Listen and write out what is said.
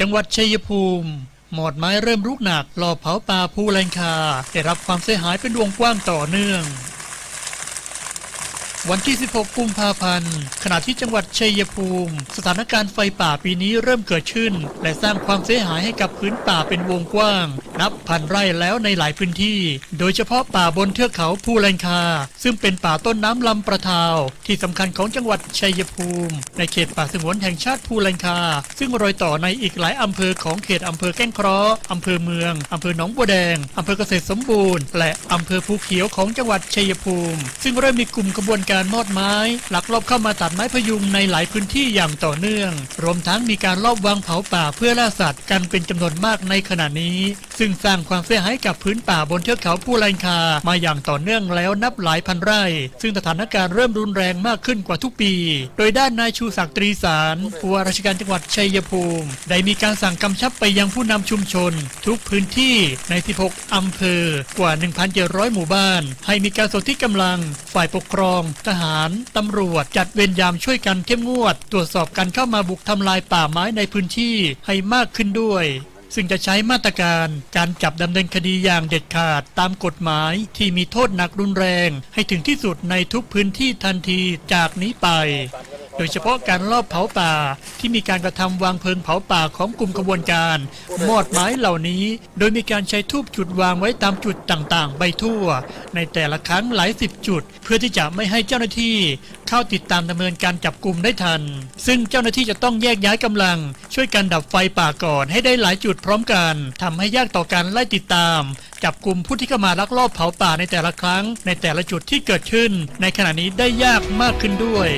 จังหวัดชัยภูมิ หมอดไม้เริ่มรุกหนักหลอเผาป่าภูแลงคา ได้รับความเสียหายเป็นวงกว้างต่อเนื่อง วันที่ 16 กุมภาพันธ์ ขณะที่จังหวัดชัยภูมิ สถานการณ์ไฟป่าปีนี้เริ่มเกิดขึ้น และสร้างความเสียหายให้กับพื้นป่าเป็นวงกว้าง นับพันไร่แล้วในหลายพื้นที่ โดยเฉพาะป่าบนเทือกเขาภูแลงคา ซึ่งเป็นป่าต้นน้ำลำประทาว ที่สำคัญของจังหวัดชัยภูมิ ในเขตป่าสงวนแห่งชาติภูแลงคา ซึ่งรอยต่อในอีกหลายอำเภอของเขตอำเภอแก้งเคราะห์อำเภอเมืองอำเภอหนองบัวแดงอำเภอเกษตรสมบูรณ์ และอำเภอภูเขียวของจังหวัดชัยภูมิ ซึ่งเริ่มมีกลุ่มขบวนการการมอดไม้ หลักลอบเข้ามาตัดไม้พยุงในหลายพื้นที่อย่างต่อเนื่อง รวมทั้งมีการลอบวางเผาป่าเพื่อล่าสัตว์กันเป็นจำนวนมากในขณะนี้ ซึ่งสร้างความเสียหายกับพื้นป่าบนเทือกเขาภูแลงคามาอย่างต่อเนื่องแล้วนับหลายพันไร่ ซึ่งสถานการณ์เริ่มรุนแรงมากขึ้นกว่าทุกปี โดยด้านนายชูศักดิ์ตรีสารผู้ว่าราชการจังหวัดชัยภูมิ ได้มีการสั่งกำชับไปยังผู้นำชุมชน ทุกพื้นที่ใน 16 อำเภอ กว่า 1,700 หมู่บ้าน ให้มีการสนที่กำลัง ฝ่ายปกครอง ทหาร ตำรวจ จัดเวรยามช่วยกันเข้มงวด ตรวจสอบการเข้ามาบุกทำลายป่าไม้ในพื้นที่ให้มากขึ้นด้วย ซึ่งจะใช้มาตรการการจับดำเนินคดีอย่างเด็ดขาดตามกฎหมายที่มีโทษหนักรุนแรง ให้ถึงที่สุดในทุกพื้นที่ทันทีจากนี้ไป โดยเฉพาะการลอบเผาป่าที่มีการกระทำวางเพลิงเผาป่าของกลุ่มขบวนการ มอดไม้เหล่านี้ โดยมีการใช้ทูบจุดวางไว้ตามจุดต่างๆ ไปทั่ว ในแต่ละครั้งหลายสิบจุด เพื่อที่จะไม่ให้เจ้าหน้าที่เข้าติดตามดำเนินการจับกลุ่มได้ทัน ซึ่งเจ้าหน้าที่จะต้องแยกย้ายกำลัง ช่วยกันดับไฟป่าก่อนให้ได้หลายจุดพร้อมกันทำให้ยากต่อการไล่ติดตาม จับกลุ่มผู้ที่เข้ามาลักลอบเผาป่าในแต่ละครั้ง ในแต่ละจุดที่เกิดขึ้น ในขณะนี้ได้ยากมากขึ้นด้วย